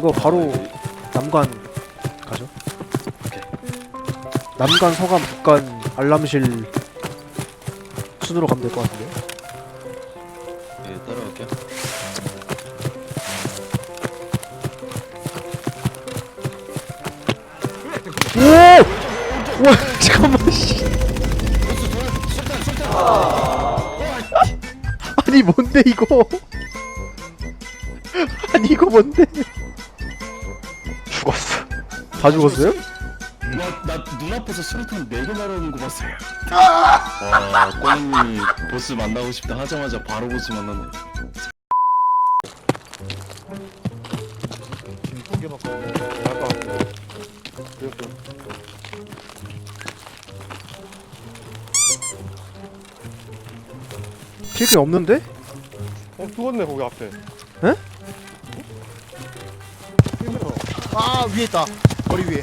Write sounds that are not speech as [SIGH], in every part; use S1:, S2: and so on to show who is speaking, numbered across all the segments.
S1: 이거 바로 남관 가죠.
S2: 오케이.
S1: 남관, 서관, 북관, 알람실 순으로 가면 될 것 같은데.
S2: 네, 따라갈게요.
S1: 오! 와 [LAUGHS] 잠깐만 씨. [LAUGHS] 아니 뭔데 이거? [LAUGHS] 아니 이거 뭔데? 다 죽었어요?
S2: 나, 나 눈앞에서 수류탄 4개 날아오는 거 봤어. 와, 꼬님이 보스 만나고 싶다 하자마자 바로 보스.
S3: 두개. 그래서
S1: 킬게 없는데?
S3: 어 죽었네 거기 앞에.
S1: 에?
S4: 아 위에 있다 머리 위에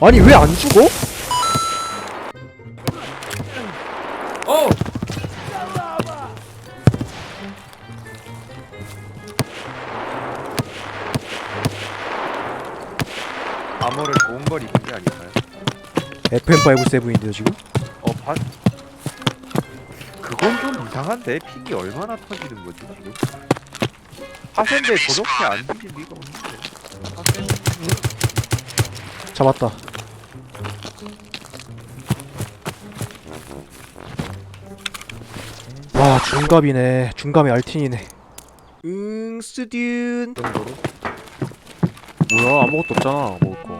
S1: 아니 왜 안 죽어?
S5: 암호를 좋은 걸 입은 게 아닐까요?
S1: FM57인데요 지금?
S5: 어, 반. 그건 좀 이상한데 픽이 얼마나 터지는 거지 지금? 하센데 저렇게 안 터질 리가 없는데.
S1: 잡았다. 와 중갑이네. 중갑이 알틴이네. 응.
S3: 정도로.
S6: 뭐야 아무것도 없잖아 먹을 거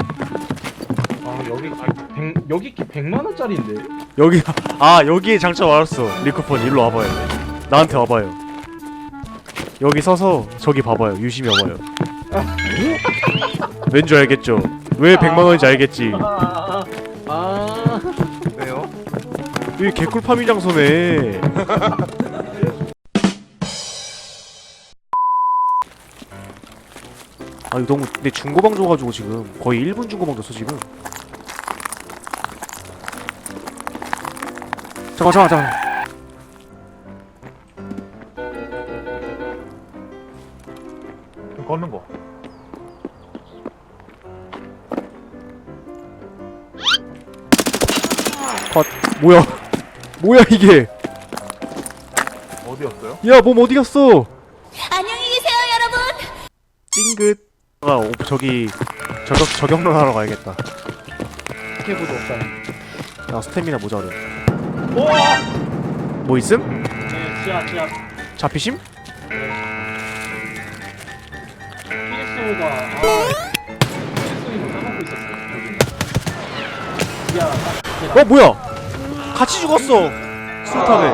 S3: 아 여기 아, 100, 여기 키 100만 원짜리인데.
S6: 여기 아 여기에 장점 알았어. 리코폰 일로 와봐요. 나한테 와봐요. 여기 서서 저기 봐봐요. 유심히 와봐요. 왠줄 알겠죠? 왜 100만원인지 알겠지?
S3: 아. 아.
S5: 왜요?
S6: 여기 개꿀 파밍 장소네. 아 이거 너무 내 중고방 줘가지고 지금 거의 1분 중고방 줬어 지금 잠깐 잠깐 잠깐
S3: 좀 걷는 거.
S1: 뭐야? [LAUGHS] 뭐야 이게?
S3: 어디였어요?
S1: 야 몸 어디 갔어?
S7: 안녕히 계세요, 여러분.
S1: 찡긋.
S6: 아 어, 저기 저격 저격론 하러 가야겠다
S3: 스케보드 없다니.
S6: 야 스태미나 모자래
S3: 우와!
S6: 뭐 있음?
S3: 네, 지하 지하.
S6: 잡히심?
S3: PSO가 아 PSO가 까먹고 있었어. 여기. 야,
S6: 딱어 뭐야? 같이 죽었어 수류탄에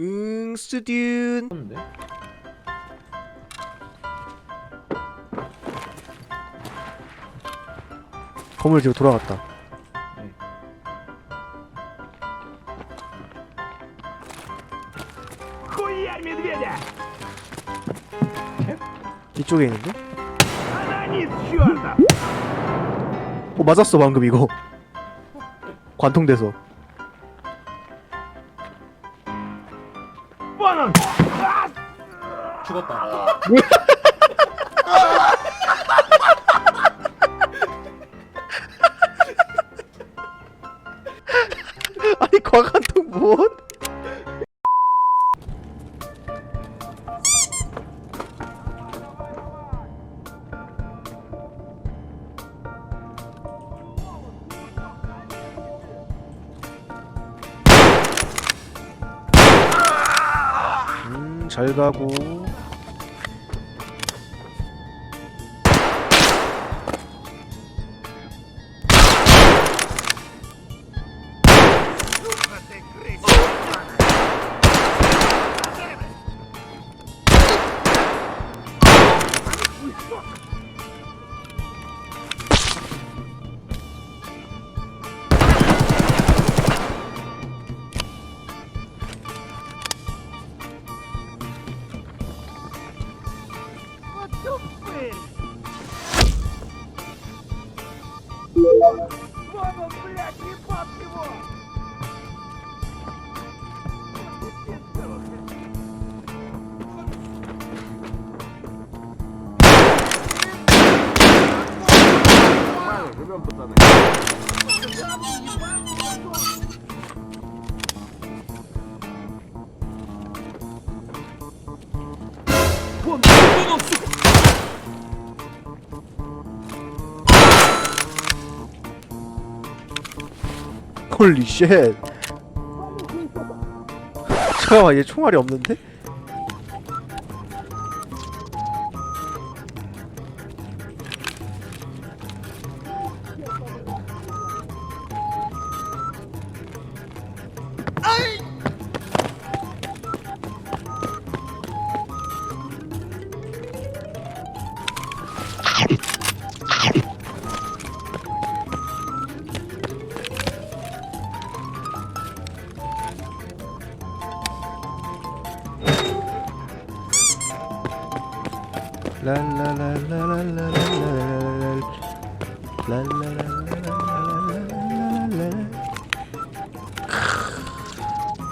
S1: 응 스튜디운.
S3: 했는데.
S1: 건물 뒤로 돌아갔다. 이쪽에 있는데? 어 맞았어 방금 이거 관통돼서
S3: 죽었다. [LAUGHS]
S1: 아니 과관 잘 가고. 홀리 쉣 잠깐만 얘 총알이 없는데?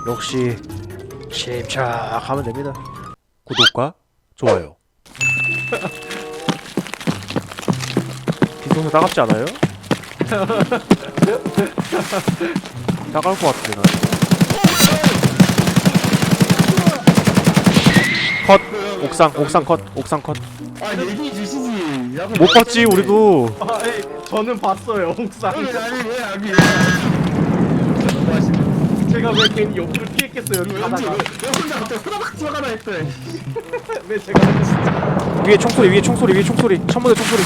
S1: 역시 침착하면 됩니다.
S6: 구독과 좋아요. 빈통수 따갑지 않아요? 따가울 것 같은데 나. 컷. 옥상 옥상 컷 옥상 컷.
S2: 아 얘기해 주시지. 야구
S6: 못 봤지 우리도.
S3: 아, 에이, 저는 봤어요 옥상
S2: 아니 아니 왜 여기?
S3: 제가 왜 괜히 옆으로 피했겠어요 여기
S2: 왠지
S3: 가다가
S2: 왜 혼자 갑자기 후다닥 들어가나 했대. [LAUGHS]
S3: 왜 제가 진짜
S6: 위에 총소리 위에 총소리 위에 총소리 천문에 총소리.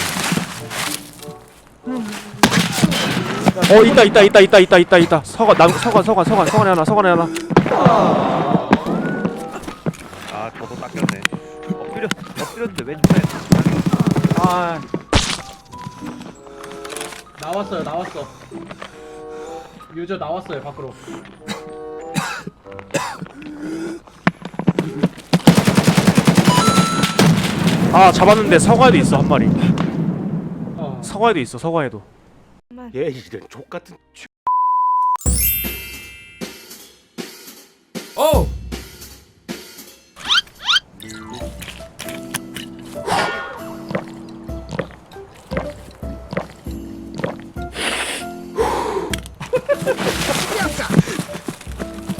S6: 어 있다 있다 있다 있다 있다 있다 있다 서관 남 서관 서관 서관 서관에 하나 서관에 하나
S5: 아 저도 닦였네 엎드려 엎드렸는데 왼쪽에 아.
S3: 나왔어요 나왔어. 유저 나왔어요 밖으로.
S6: 아 잡았는데 서관에도 있어 한 마리.
S3: 어.
S6: 서관에도 있어 서관에도.
S5: 얘 이런 족같은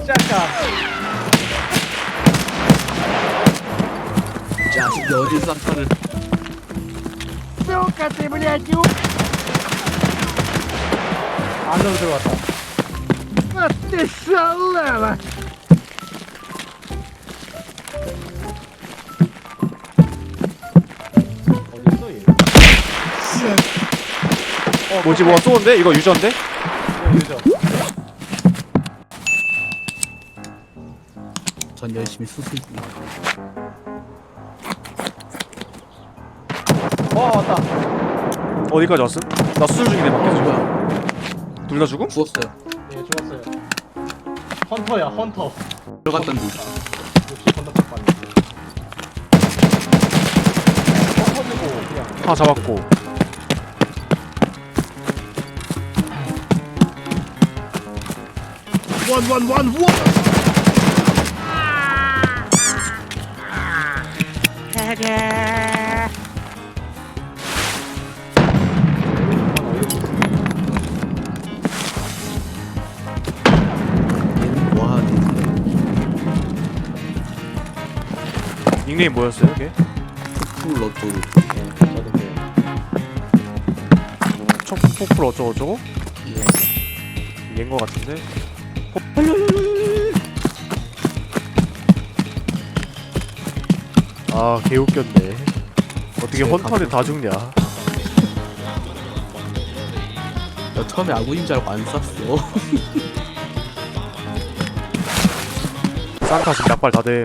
S3: 시작하 안으로 들어왔다 어딨어 얘?
S6: 뭐지 뭐가 쏘는데? 이거 유저인데?
S3: 어, 유저
S4: 열심히 수술 중.
S3: 어 왔다
S6: 어디까지 왔음? 나 수술 중인데
S4: 어
S6: 밖에서
S4: 뭐야?
S6: 둘다 죽음?
S4: 죽었어요.
S3: 예 죽었어요 헌터야 헌터
S4: 들어갔던 분.
S3: 역시 건너편 빨리 헌터지고 그냥
S6: 하나 잡았고
S4: 원원원 원. 뭐 하는
S6: 닉네임 뭐였어요 이게?
S3: 저도 그래요
S6: 첫 포플 어쩌고저쩌고? 얘인 거 같은데? 아 개웃겼네. 어떻게 헌터를 다 죽냐?
S4: 나 처음에 아군인 줄 알고 안 쐈어. [LAUGHS]
S6: 지금 약발 다돼.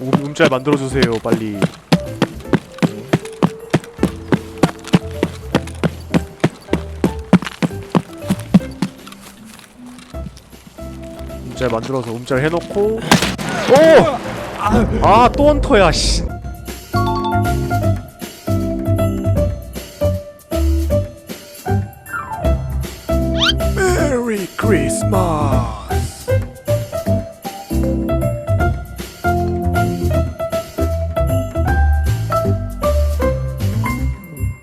S6: 음, 음짤 만들어주세요 빨리 음짤 만들어서 음짤 해놓고. 오! 아또 헌터야 씨. 메리 크리스마스